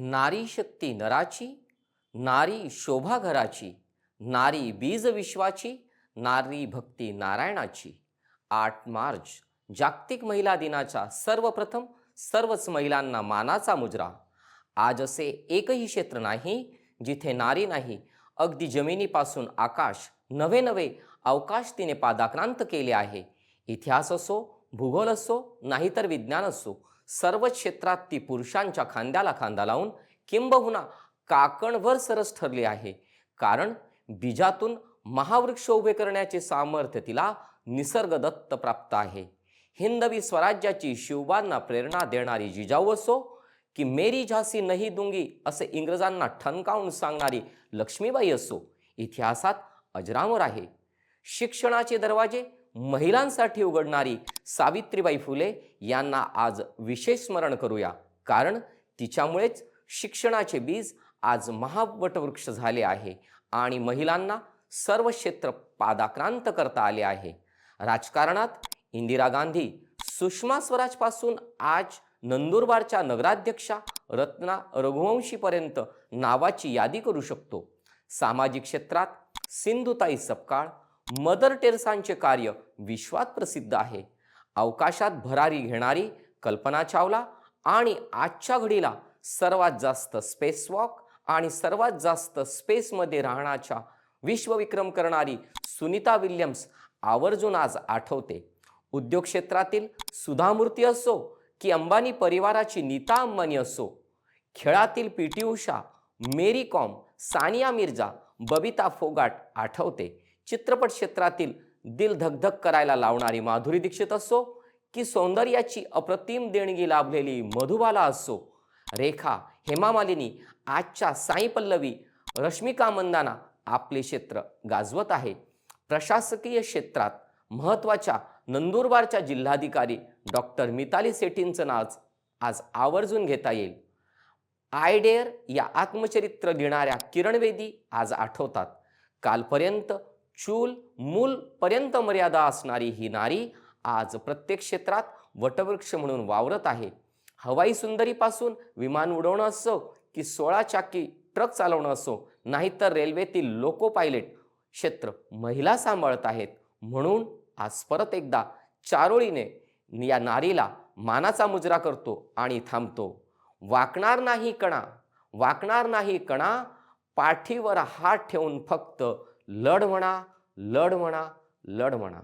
नारी शक्ती नराची नारी शोभा घराची नारी बीज विश्वाची नारी भक्ती नारायणाची. आठ मार्च जागतिक महिला दिनाच्या सर्वप्रथम सर्वच महिलांना मानाचा मुजरा. आज असे एकही क्षेत्र नाही जिथे नारी नाही अगदी जमिनीपासून आकाश नवे नवे अवकाश तिने पादाक्रांत केले आहे. इतिहास असो भूगोल असो नाहीतर विज्ञान असो सर्व क्षेत्रात ती पुरुषांच्या खांद्याला खांदा लावून किंबहुना काकणभर सरस ठरली आहे. कारण बीजातून महावृक्ष उभे करण्याचे सामर्थ्य तिला निसर्गदत्त प्राप्त आहे. हिंदवी स्वराज्याची शिवबांना प्रेरणा देणारी जिजाऊ असो की मेरी झासी नाही दुंगी असे इंग्रजांना ठणकावून सांगणारी लक्ष्मीबाई असो इतिहासात अजरामर आहे. शिक्षणाचे दरवाजे महिलांसाठी उघडणारी सावित्रीबाई फुले यांना आज विशेष स्मरण करूया. कारण तिच्यामुळेच शिक्षणाचे बीज आज महावटवृक्ष झाले आहे आणि महिलांना सर्व क्षेत्र पादाक्रांत करता आले आहे. राजकारणात इंदिरा गांधी सुषमा स्वराजपासून आज नंदुरबारच्या नगराध्यक्षा रत्ना रघुवंशीपर्यंत नावाची यादी करू शकतो. सामाजिक क्षेत्रात सिंधुताई सपकाळ मदर टेरेसांचे कार्य विश्वात प्रसिद्ध आहे. अवकाशात भरारी घेणारी कल्पना चावला आणि आजच्या घडीला सर्वात जास्त स्पेस वॉक आणि सर्वात जास्त स्पेसमध्ये राहण्याच्या विश्वविक्रम करणारी सुनीता विल्यम्स आवर्जून आज आठवते. उद्योग क्षेत्रातील सुधामूर्ती असो की अंबानी परिवाराची नीता अंबानी असो खेळातील पी टी उषा मेरी कॉम सानिया मिर्झा बबिता फोगाट आठवते. चित्रपट क्षेत्रातील दिल धकधक करायला लावणारी माधुरी दीक्षित असो की सौंदर्याची अप्रतिम देणगी लाभलेली मधुबाला असो. रेखा हेमा मालिनी आजच्या साई पल्लवी रश्मिका मंदाना आपले क्षेत्र गाजवत आहे. प्रशासकीय क्षेत्रात महत्त्वाच्या नंदुरबारच्या जिल्हाधिकारी डॉक्टर मिताली सेठींचं नाच आज आवर्जून घेता येईल. आयडेअर या आत्मचरित्र लिहिणाऱ्या किरणवेदी आज आठवतात. कालपर्यंत चूल मूलपर्यंत मर्यादा असणारी ही नारी आज प्रत्येक क्षेत्रात वटवृक्ष म्हणून वावरत आहे. हवाई सुंदरीपासून विमान उडवणं असो की सोळा चाकी ट्रक चालवणं असो नाहीतर रेल्वेतील लोको पायलट क्षेत्र महिला सांभाळत आहेत. म्हणून आज परत एकदा चारोळीने या नारीला मानाचा मुजरा करतो आणि थांबतो. वाकणार नाही कणा वाकणार नाही कणा पाठीवर हात ठेवून फक्त लढ म्हणा लढ म्हणा लढ म्हणा.